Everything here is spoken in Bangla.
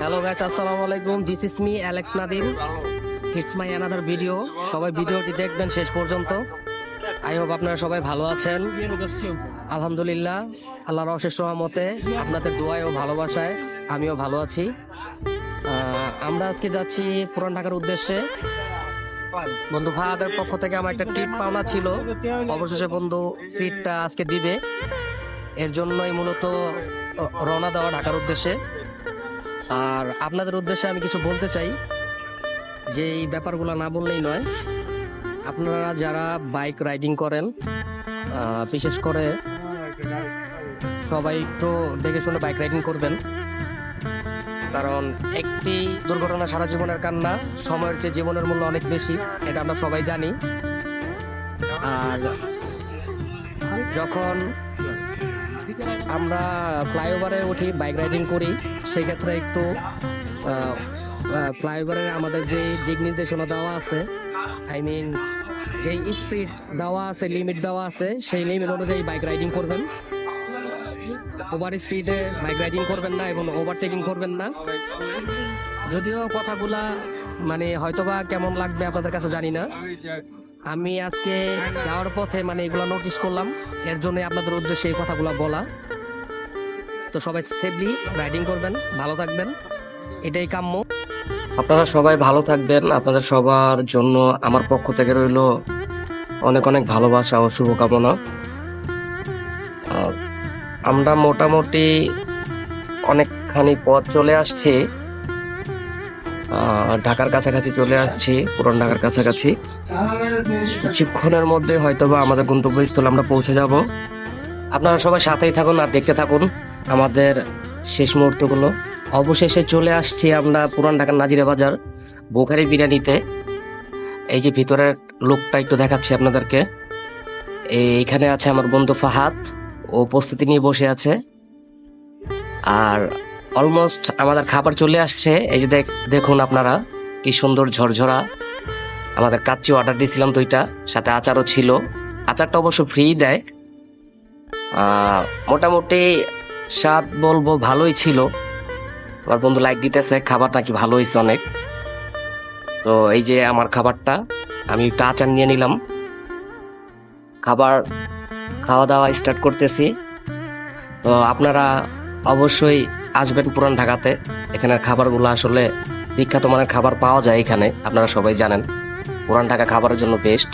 হ্যালো গাইস আসসালামু আলাইকুম this is me Alex Nadim it's my another video সবাই ভিডিওটি দেখবেন শেষ পর্যন্ত। আই হোপ আপনারা সবাই ভালো আছেন। আলহামদুলিল্লাহ, আল্লাহর অশেষ রহমতে আপনাদের দোয়ায় ও ভালোবাসায় আমিও ভালো আছি। আমরা আজকে যাচ্ছি পুরান ঢাকার উদ্দেশ্যে। বন্ধু ভাইয়াদের পক্ষ থেকে আমার একটা ট্রিট পাওনা ছিল। অবশেষে বন্ধু ট্রিটটা আজকে দিবে। এর জন্যই মূলত রওনা দেওয়া ঢাকার উদ্দেশ্যে। আর আপনাদের উদ্দেশ্যে আমি কিছু বলতে চাই, যে এই ব্যাপারগুলো না বললেই নয়। আপনারা যারা বাইক রাইডিং করেন বিশেষ করে সবাই একটু দেখে শুনে বাইক রাইডিং করবেন। কারণ একটি দুর্ঘটনা সারা জীবনের কান্না, সময়ের চেয়ে জীবনের মূল্য অনেক বেশি, এটা আমরা সবাই জানি। আর যখন আমরা ফ্লাইওভারে উঠি, বাইক রাইডিং করি। সেক্ষেত্রে একটু ফ্লাইওভারে আমাদের যে দিক নির্দেশনা দেওয়া আছে আই মিন যে স্পিড দেওয়া আছে লিমিট দেওয়া আছে, সেই লিমিট অনুযায়ী বাইক রাইডিং করবেন। ওভার স্পিডে বাইক রাইডিং করবেন না এবং ওভারটেকিং করবেন না। যদিও কথাগুলা মানে হয়তোবা কেমন লাগবে আপনাদের কাছে জানি না। আমি আজকে যাওয়ার পথে মানে এগুলো নোটিস করলাম। এর জন্য আপনাদের উদ্দেশ্যে এই কথাগুলো বলা। তো সবাই সেফলি রাইডিং করবেন, ভালো থাকবেন। এটাই কাম্য। আপনারা সবাই ভালো থাকবেন। আপনাদের সবার জন্য আমার পক্ষ থেকে রইল অনেক অনেক ভালোবাসা ও শুভকামনা। আমরা মোটামুটি অনেকখানি পথ চলে আসছি। ঢাকার কাছাকাছি চলে আসছি, পুরান ঢাকার কাছাকাছি। কিছুক্ষণের মধ্যে হয়তোবা আমাদের গন্তব্যস্থলে আমরা পৌঁছে যাব। আপনারা সবাই সাথেই থাকুন আর দেখতে থাকুন আমাদের শেষ মুহূর্তগুলো। অবশেষে চলে আসছি আমরা পুরান ঢাকার নাজিরা বাজার, বোখারি বিরিয়ানিতে। এই যে ভিতরের লোকটা একটু দেখাচ্ছি আপনাদেরকে। এইখানে আছে আমার বন্ধু ফাহাদ, ও প্রস্তুতি নিয়ে বসে আছে। আর অলমোস্ট আমাদের খাবার চলে আসছে। এই যে দেখ- দেখুন আপনারা, কি সুন্দর ঝরঝরা। আমাদের কাচ্চি অর্ডার দিয়েছিলাম দুইটা, সাথে আচারও ছিল। আচারটা অবশ্য ফ্রি দেয়। মোটামুটি স্বাদ বলব ভালোই ছিল। আমার বন্ধু লাইক দিতেছে খাবার নাকি ভালো হয়েছে অনেক। তো এই যে আমার খাবারটা, আমি একটু আচার নিয়ে নিলাম। খাবার খাওয়া দাওয়া স্টার্ট করতেছি। তো আপনারা অবশ্যই আসবেন পুরান ঢাকাতে। এখানের খাবারগুলো আসলে বিখ্যাত মানের খাবার পাওয়া যায় এখানে, আপনারা সবাই জানেন। পুরান ঢাকা খাবারের জন্য বেস্ট